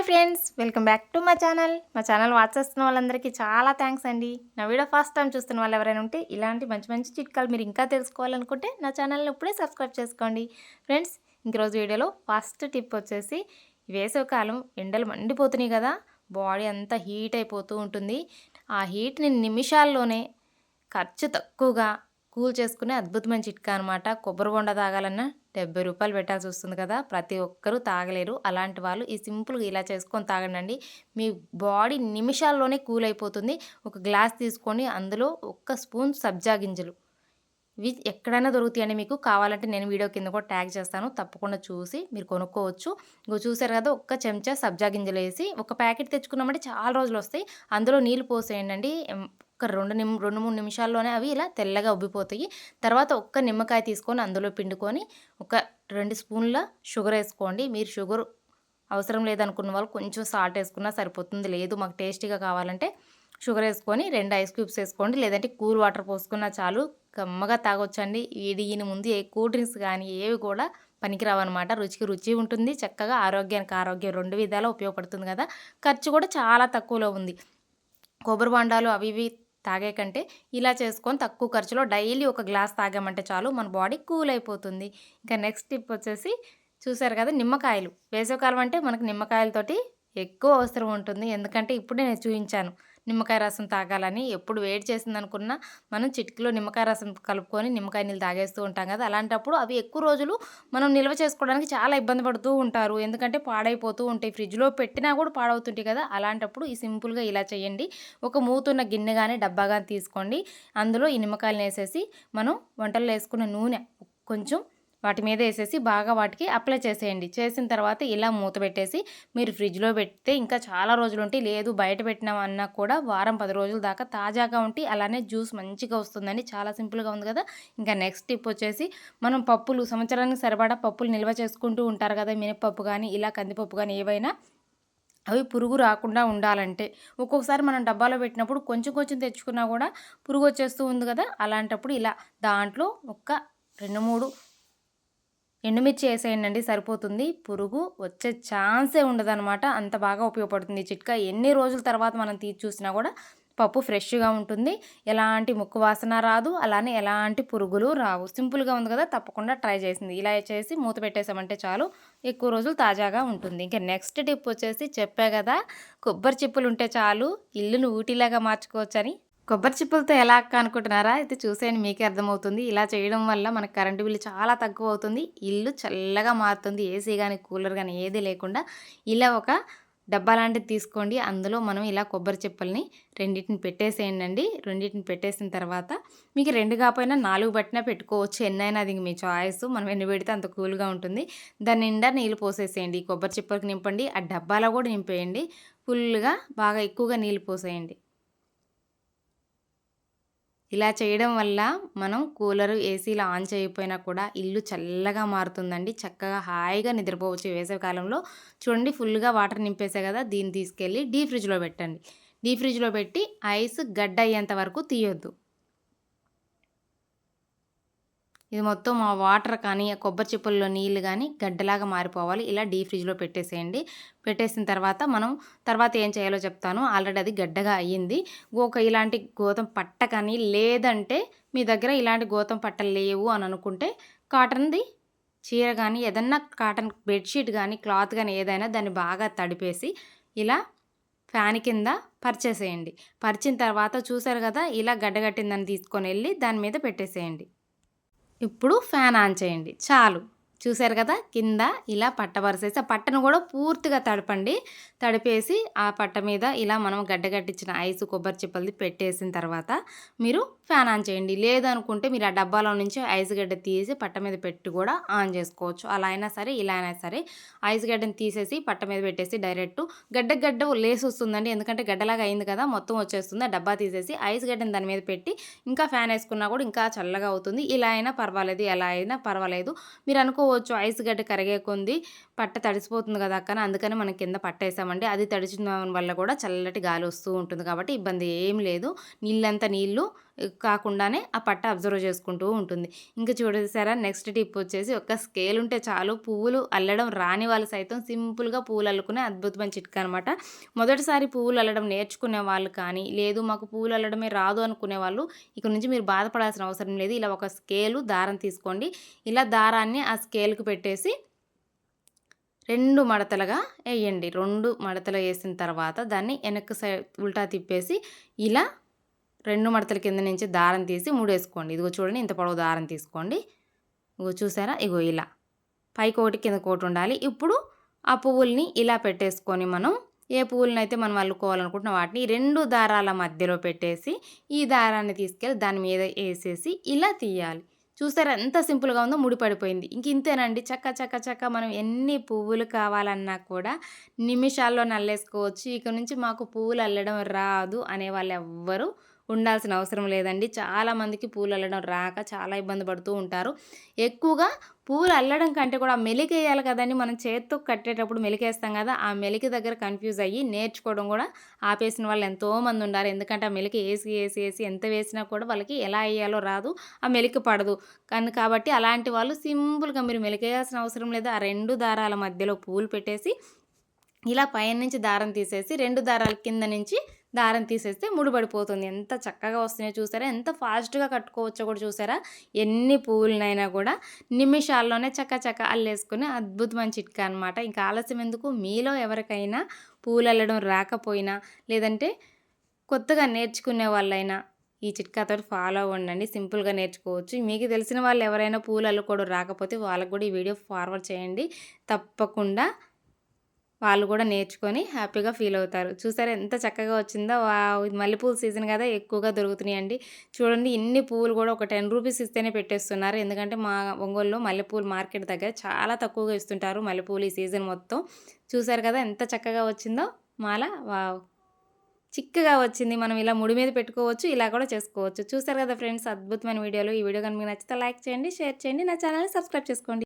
Hi friends welcome back to మా channel. మా channel watch చేస్తున్న వాళ్ళందరికీ చాలా థ్యాంక్స్ అండి. నా వీడియో ఫస్ట్ టైం చూస్తున్న వాళ్ళు ఎవరైనా ఉంటే ఇలాంటి మంచి మంచి చిట్కాలు మీరు ఇంకా తెలుసుకోవాలనుకుంటే నా ఛానల్ని ఇప్పుడే సబ్స్క్రైబ్ చేసుకోండి. ఫ్రెండ్స్ ఇంకరోజు వీడియోలో ఫస్ట్ టిప్ వచ్చేసి వేసవికాలం ఎండలు మండిపోతున్నాయి కదా బాడీ అంతా హీట్ అయిపోతూ ఉంటుంది. ఆ హీట్ని నిమిషాల్లోనే ఖర్చు తక్కువగా కూల్ చేసుకునే అద్భుతమైన చిట్కా అనమాట కొబ్బరి బొండ తాగాలన్నా డెబ్బై రూపాయలు పెట్టాల్సి వస్తుంది కదా ప్రతి ఒక్కరూ తాగలేరు. అలాంటి వాళ్ళు ఈ సింపుల్గా ఇలా చేసుకొని తాగండి మీ బాడీ నిమిషాల్లోనే కూల్ అయిపోతుంది. ఒక గ్లాస్ తీసుకొని అందులో ఒక్క స్పూన్ సబ్జా గింజలు. ఇవి ఎక్కడైనా దొరుకుతాయండి మీకు. కావాలంటే నేను వీడియో కింద కూడా ట్యాగ్ చేస్తాను. తప్పకుండా చూసి మీరు కొనుక్కోవచ్చు. ఇంకో చూసారు కదా ఒక్క చెంచా సబ్జా గింజలు వేసి ఒక ప్యాకెట్ తెచ్చుకున్నామంటే చాలా రోజులు వస్తాయి. అందులో నీళ్ళు పోసేయండి ఒక రెండు నిమ్ రెండు మూడు నిమిషాల్లోనే అవి ఇలా తెల్లగా ఉబ్బిపోతాయి. తర్వాత ఒక్క నిమ్మకాయ తీసుకొని అందులో పిండుకొని ఒక రెండు స్పూన్ల షుగర్ వేసుకోండి. మీరు షుగర్ అవసరం లేదనుకున్న వాళ్ళు కొంచెం సాల్ట్ వేసుకున్నా సరిపోతుంది. లేదు మాకు టేస్టీగా కావాలంటే షుగర్ వేసుకొని రెండు ఐస్ క్యూబ్స్ వేసుకోండి. లేదంటే కూల్ వాటర్ పోసుకున్నా చాలు. కమ్మగా తాగొచ్చండి. దీని ముందు ఏ కూల్ డ్రింక్స్ కానీ ఏవి కూడా పనికిరావన్నమాట. రుచికి రుచి ఉంటుంది చక్కగా ఆరోగ్యానికి ఆరోగ్యం రెండు విధాలు ఉపయోగపడుతుంది కదా. ఖర్చు కూడా చాలా తక్కువలో ఉంది. కొబ్బరి బండాలు అవి ఇవి తాగే కంటే ఇలా చేసుకొని తక్కువ ఖర్చులో డైలీ ఒక గ్లాస్ తాగామంటే చాలు మన బాడీ కూల్ అయిపోతుంది. ఇంకా నెక్స్ట్ టిప్ వచ్చేసి చూసారు కదా నిమ్మకాయలు. వేసవికాలం అంటే మనకు నిమ్మకాయలతోటి ఎక్కువ అవసరం ఉంటుంది. ఎందుకంటే ఇప్పుడే నేను చూపించాను నిమ్మకాయ రసం తాగాలని ఎప్పుడు వేడి చేసింది అనుకున్నా మనం చిటికలో నిమ్మకాయ రసం కలుపుకొని నిమ్మకాయ నీళ్ళు తాగేస్తూ ఉంటాం కదా. అలాంటప్పుడు అవి ఎక్కువ రోజులు మనం నిల్వ చేసుకోవడానికి చాలా ఇబ్బంది పడుతూ ఉంటారు. ఎందుకంటే పాడైపోతూ ఉంటాయి. ఫ్రిడ్జ్లో పెట్టినా కూడా పాడవుతుంటాయి కదా. అలాంటప్పుడు ఈ సింపుల్గా ఇలా చేయండి. ఒక మూతున్న గిన్నె కానీ డబ్బా కానీ తీసుకోండి. అందులో ఈ నిమ్మకాయలు వేసేసి మనం వంటల్లో వేసుకున్న నూనె కొంచెం వాటి మీద వేసేసి బాగా వాటికి అప్లై చేసేయండి. చేసిన తర్వాత ఇలా మూత పెట్టేసి మీరు ఫ్రిడ్జ్లో పెడితే ఇంకా చాలా రోజులు ఉంటాయి. లేదు బయట పెట్టినామన్నా కూడా వారం పది రోజుల దాకా తాజాగా ఉంటే అలానే జ్యూస్ మంచిగా వస్తుందండి. చాలా సింపుల్గా ఉంది కదా. ఇంకా నెక్స్ట్ టిప్ వచ్చేసి మనం పప్పులు సంవత్సరానికి సరిపడా పప్పులు నిల్వ చేసుకుంటూ ఉంటారు కదా. మినపప్పు కానీ ఇలా కందిపప్పు కానీ ఏవైనా అవి పురుగు రాకుండా ఉండాలంటే ఒక్కొక్కసారి మనం డబ్బాలో పెట్టినప్పుడు కొంచెం కొంచెం తెచ్చుకున్నా కూడా పురుగు వచ్చేస్తూ ఉంది కదా. అలాంటప్పుడు ఇలా దాంట్లో ఒక రెండు మూడు ఎండుమిర్చి వేసేయండి సరిపోతుంది. పురుగు వచ్చే ఛాన్సే ఉండదనమాట అంత బాగా ఉపయోగపడుతుంది చిట్కా. ఎన్ని రోజుల తర్వాత మనం తీసి చూసినా కూడా పప్పు ఫ్రెష్గా ఉంటుంది. ఎలాంటి ముక్కు వాసన రాదు. అలానే ఎలాంటి పురుగులు రావు. సింపుల్గా ఉంది కదా తప్పకుండా ట్రై చేసింది. ఇలా చేసి మూత పెట్టేసామంటే చాలు ఎక్కువ రోజులు తాజాగా ఉంటుంది. ఇంకా నెక్స్ట్ టిప్ వచ్చేసి చెప్పే కదా కొబ్బరి చిప్పులు ఉంటే చాలు ఇల్లును ఊటీలాగా మార్చుకోవచ్చని. కొబ్బరి చిప్పులతో ఎలా అక్క అనుకుంటున్నారా? అయితే చూసేయండి మీకే అర్థమవుతుంది. ఇలా చేయడం వల్ల మనకు కరెంటు బిల్లు చాలా తక్కువ అవుతుంది ఇల్లు చల్లగా మారుతుంది. ఏసీ కానీ కూలర్ కానీ ఏది లేకుండా ఇలా ఒక డబ్బా లాంటిది తీసుకోండి. అందులో మనం ఇలా కొబ్బరి చిప్పల్ని రెండింటిని పెట్టేసేయండి అండి. రెండింటిని పెట్టేసిన తర్వాత మీకు రెండు కాకపోయినా నాలుగు పట్టినా పెట్టుకోవచ్చు. ఎన్నైనా అది మీ చాయిస్. మనం ఎన్ని పెడితే అంత కూల్గా ఉంటుంది. దాని నిండా నీళ్ళు పోసేసేయండి. కొబ్బరి చిప్పలకి నింపండి. ఆ డబ్బాలో కూడా నింపేయండి. ఫుల్గా బాగా ఎక్కువగా నీళ్ళు పోసేయండి. ఇలా చేయడం వల్ల మనం కూలరు ఏసీలు ఆన్ చేయకపోయినా కూడా ఇల్లు చల్లగా మారుతుందండి. చక్కగా హాయిగా నిద్రపోవచ్చు. వేసవికాలంలో చూడండి ఫుల్గా వాటర్ నింపేసే కదా దీన్ని తీసుకెళ్ళి డీ ఫ్రిడ్జ్లో పెట్టండి. డీ ఫ్రిడ్జ్లో పెట్టి ఐస్ గడ్డ అయ్యేంత వరకు తీయొద్దు. ఇది మొత్తం ఆ వాటర్ కానీ కొబ్బరి చిప్పల్లో నీళ్ళు కానీ గడ్డలాగా మారిపోవాలి. ఇలా డీ ఫ్రిడ్జ్లో పెట్టేసేయండి. పెట్టేసిన తర్వాత మనం తర్వాత ఏం చేయాలో చెప్తాను. ఆల్రెడీ అది గడ్డగా అయ్యింది. ఒక ఇలాంటి గోతం పట్ట కానీ లేదంటే మీ దగ్గర ఇలాంటి గోతం పట్టలు లేవు అని అనుకుంటే కాటన్ది చీర కానీ ఏదన్నా కాటన్ బెడ్షీట్ కానీ క్లాత్ కానీ ఏదైనా దాన్ని బాగా తడిపేసి ఇలా ఫ్యాన్ కింద పరిచేసేయండి. పరిచిన తర్వాత చూసారు కదా ఇలా గడ్డగట్టిందని తీసుకొని వెళ్ళి దాని మీద పెట్టేసేయండి. ఇప్పుడు ఫ్యాన్ ఆన్ చేయండి. చాలు. చూశారు కదా? కింద ఇలా పట్టబరిసేసి ఆ పట్టను కూడా పూర్తిగా తడపండి. తడిపేసి ఆ పట్ట మీద ఇలా మనం గడ్డగట్టించిన ఐస్ కొబ్బరి చిప్పలది పెట్టేసిన తర్వాత మీరు ఫ్యాన్ ఆన్ చేయండి. లేదనుకుంటే మీరు ఆ డబ్బాలో నుంచి ఐస్ గడ్డ తీసి పట్ట మీద పెట్టి కూడా ఆన్ చేసుకోవచ్చు. అలా అయినా సరే ఇలా అయినా సరే ఐస్ గడ్డని తీసేసి పట్ట మీద పెట్టేసి డైరెక్ట్ గడ్డ గడ్డ లేసి వస్తుందండి. ఎందుకంటే గడ్డలాగా అయింది కదా మొత్తం వచ్చేస్తుంది. ఆ డబ్బా తీసేసి ఐస్ గడ్డని దాని మీద పెట్టి ఇంకా ఫ్యాన్ వేసుకున్నా కూడా ఇంకా చల్లగా అవుతుంది. ఇలా అయినా పర్వాలేదు ఎలా అయినా పర్వాలేదు. మీరు అనుకోవచ్చు ఐస్ గడ్డ కరిగే కొంది పట్ట తడిసిపోతుంది కదా అక్కన అందుకని మనం కింద పట్ట వేసామండి. అది తడిచిన వల్ల కూడా చల్లటి గాలి వస్తూ ఉంటుంది కాబట్టి ఇబ్బంది ఏం లేదు. నీళ్ళంతా నీళ్ళు కాకుండానే ఆ పట్ట అబ్జర్వ్ చేసుకుంటూ ఉంటుంది. ఇంకా చూడేసారా నెక్స్ట్ టిప్ వచ్చేసి ఒక స్కేల్ ఉంటే చాలు పువ్వులు అల్లడం రాని వాళ్ళు సైతం సింపుల్గా పువ్వులు అల్లుకునే అద్భుతమైన చిట్కా అనమాట మొదటిసారి పువ్వులు అల్లడం నేర్చుకునే వాళ్ళు కానీ లేదు మాకు పువ్వులు అల్లడమే రాదు అనుకునే వాళ్ళు ఇక్కడ నుంచి మీరు బాధపడాల్సిన అవసరం లేదు. ఇలా ఒక స్కేలు దారం తీసుకోండి. ఇలా దారాన్ని ఆ స్కేల్కి పెట్టేసి రెండు మడతలుగా వేయండి. రెండు మడతలు వేసిన తర్వాత దాన్ని వెనక్కి సైడ్ ఉల్టా తిప్పేసి ఇలా రెండు మడతల కింద నుంచి దారం తీసి మూడేసుకోండి. ఇదిగో చూడండి ఇంత పొడవు దారం తీసుకోండి. ఇగో చూసారా? ఇగో ఇలా. పైకి ఒకటి కింద కోటి ఉండాలి. ఇప్పుడు ఆ పువ్వుల్ని ఇలా పెట్టేసుకొని మనం ఏ పువ్వులను అయితే మనం అల్లుకోవాలనుకుంటున్నాం వాటిని రెండు దారాల మధ్యలో పెట్టేసి ఈ దారాన్ని తీసుకెళ్ళి దాని మీద వేసేసి ఇలా తీయాలి. చూసారా? ఎంత సింపుల్గా ఉందో ముడిపడిపోయింది. ఇంక ఇంతేనండి. చక్క చక్క చక్క మనం ఎన్ని పువ్వులు కావాలన్నా కూడా నిమిషాల్లో నల్లేసుకోవచ్చు. ఇక నుంచి మాకు పువ్వులు అల్లడం రాదు అనే వాళ్ళు ఎవ్వరు ఉండాల్సిన అవసరం లేదండి. చాలామందికి పూలు అల్లడం రాక చాలా ఇబ్బంది పడుతూ ఉంటారు. ఎక్కువగా పూలు అల్లడం కంటే కూడా మెలికేయాలి కదండి. మనం చేత్తో కట్టేటప్పుడు మెలికేస్తాం కదా ఆ మెలికి దగ్గర కన్ఫ్యూజ్ అయ్యి నేర్చుకోవడం కూడా ఆపేసిన వాళ్ళు ఎంతోమంది ఉన్నారు. ఎందుకంటే ఆ మెలికి వేసి వేసి వేసి ఎంత వేసినా కూడా వాళ్ళకి ఎలా వేయాలో రాదు ఆ మెలిక పడదు. కానీ కాబట్టి అలాంటి వాళ్ళు సింపుల్గా మీరు మెలికేయాల్సిన అవసరం లేదు. ఆ రెండు దారాల మధ్యలో పూలు పెట్టేసి ఇలా పైన నుంచి దారం తీసేసి రెండు దారాల కింద నుంచి దారం తీసేస్తే ముడిపడిపోతుంది. ఎంత చక్కగా వస్తున్నాయో చూసారా? ఎంత ఫాస్ట్గా కట్టుకోవచ్చో కూడా చూసారా? ఎన్ని పువ్వులనైనా కూడా నిమిషాల్లోనే చక్క చక్క అల్లేసుకుని అద్భుతమైన చిట్కా అనమాట ఇంకా ఆలస్యం ఎందుకు? మీలో ఎవరికైనా పూలు అల్లడం రాకపోయినా లేదంటే కొత్తగా నేర్చుకునే వాళ్ళైనా ఈ చిట్కాతో ఫాలో అవ్వండి సింపుల్గా నేర్చుకోవచ్చు. మీకు తెలిసిన వాళ్ళు ఎవరైనా పూలు అల్లుకోవడం రాకపోతే వాళ్ళకు కూడా ఈ వీడియో ఫార్వర్డ్ చేయండి. తప్పకుండా వాళ్ళు కూడా నేర్చుకొని హ్యాపీగా ఫీల్ అవుతారు. చూసారా ఎంత చక్కగా వచ్చిందో? ఇది మల్లెపూల సీజన్ కదా ఎక్కువగా దొరుకుతున్నాయండి. చూడండి ఇన్ని పువ్వులు కూడా ఒక టెన్ రూపీస్ ఇస్తేనే పెట్టేస్తున్నారు. ఎందుకంటే మా ఒంగోలులో మల్లెపూలు మార్కెట్ దగ్గర చాలా తక్కువగా ఇస్తుంటారు మల్లెపూలు ఈ సీజన్ మొత్తం. చూసారు కదా ఎంత చక్కగా వచ్చిందో? మాల వావ్! చిక్కగా వచ్చింది. మనం ఇలా ముడి మీద పెట్టుకోవచ్చు ఇలా కూడా చేసుకోవచ్చు. చూసారు కదా ఫ్రెండ్స్ అద్భుతమైన వీడియోలు. ఈ వీడియో కనుక నచ్చితే లైక్ చేయండి షేర్ చేయండి. నా ఛానల్ని సబ్స్క్రైబ్ చేసుకోండి.